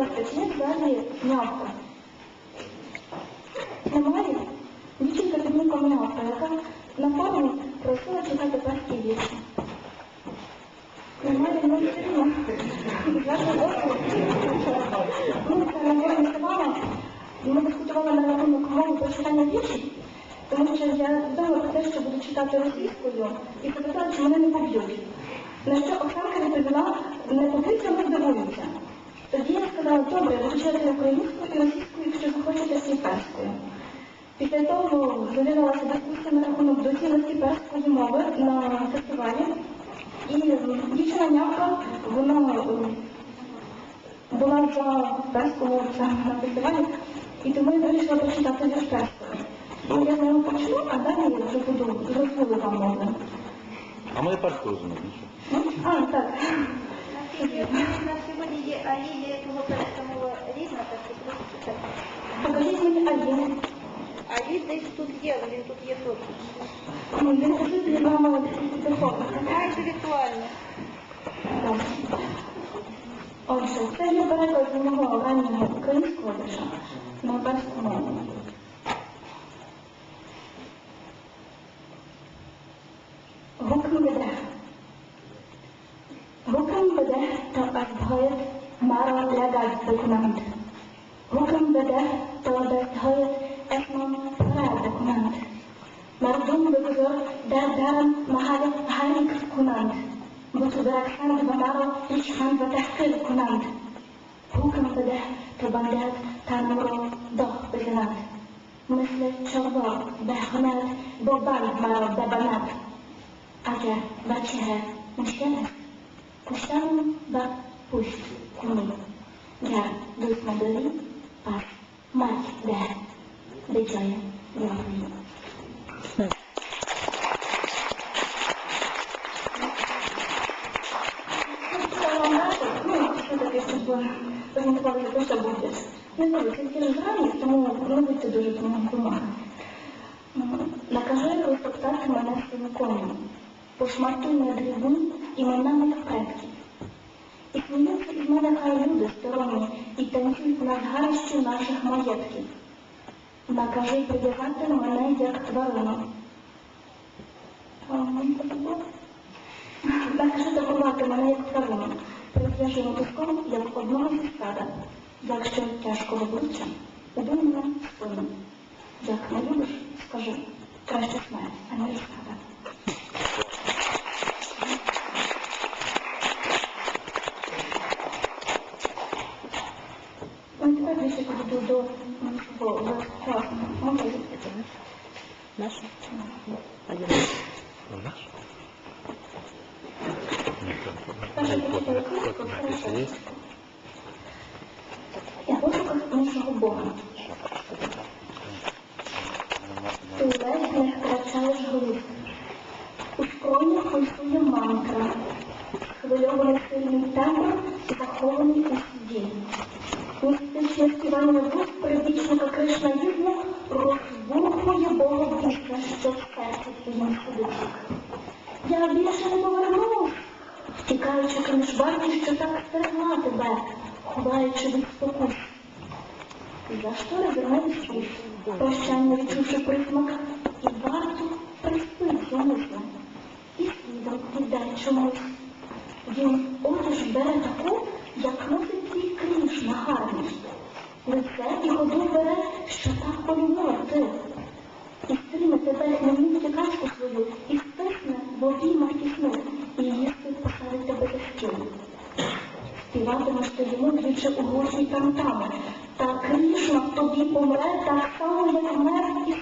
ласка, чи є в залі? Дівчинка під м'явка, яка на форумі просила читати перші вірші. Немає, ну, сильно. Ну, це на ставала. Ми дискутували на рахунок мови прочитання віршів, тому що я думала про те, що буду читати російською, і запитала, чи мене не поб'ють. На що Оксанка відповіла, не поб'ються, не здивуються. Тоді я сказала, добре, буду українською і російською, якщо захочете свій перською. Після того завірилася дискусія на рахунок доцільності перської мови на фестивалі. І дівчина нявка, вона була за перську мову на фестивалі, і тому я вирішила прочитати вірш перською. Я з нього почну, а далі я вже буду розвили вам мову. А ми перську розуміємо. Ну, А, так. Наскільки у нас сьогодні є Алі, для якого перша мова різна, так і просто читати. Покажіть мені Аліну. Алі десь тут є, але він тут є тут. Ну, він кажуть, для мами духовно. А, інтелектуально. Отже, це є переклад з мого раннього українського вірша на перську мову. بندهای مرا لگد بکنند. حکم بده تا دستهای اسمان فرار بکنند. مردم بگذار در درم محل حریف کنند؟ متدرکند و مرا بچخند و تحقیر کنند. حکم بده تا بندت تنم را داغ بزند. مثل به بخند با بند مرا ببند. اگر بچه مشکل است کشتن و Ya duymadığı pas maç der. Becaya yavrum. Ну, що таке, щоб презентували те, що буде. Не знаю, тільки розграні, тому не будьте дуже тому бумаги. Накажи розтоптати мене своїм конем, пошматуй на дрібні іменами мене хай люди сторонні, і танцюють на згарищі наших маєтків. Накажи прибігати мене, як тварину. Накажи добувати мене, як тварину, прив'яжи мотузком, як одного зі стада. Якщо тяжко обличчя, убий мене спину. Як не любиш, скажи, краще смерть, а не розкада. Нашого відкрити? Наша? Книжку, Після пошуках іншого Бога. Ти. У скроні пульсує мантра, хвильований сильним тембр, захований у суді. Співання вуст прибічника Кришнаїзму розбухує Бога Богобіса, що в серці твоїм сидить. Я більше не повернусь, втікаючи крізь варті, що так стерегла тебе, ховаючи від спокус. За штори вернеться прощання відчувши присмак, і варту приспить замислом, і слідом віддай чомусь. Він одяж бере таку, як носить твій кріж на гарність. Лице і ходу бере, що так полюбила ти. І стриме тебе немов тікачку свою, і стисне в обіймах тісне, і їсти посадить тебе за стіну. Співатимеш ти йому двічі у глуші тамтами, та Крішна тобі помре так само, як мер із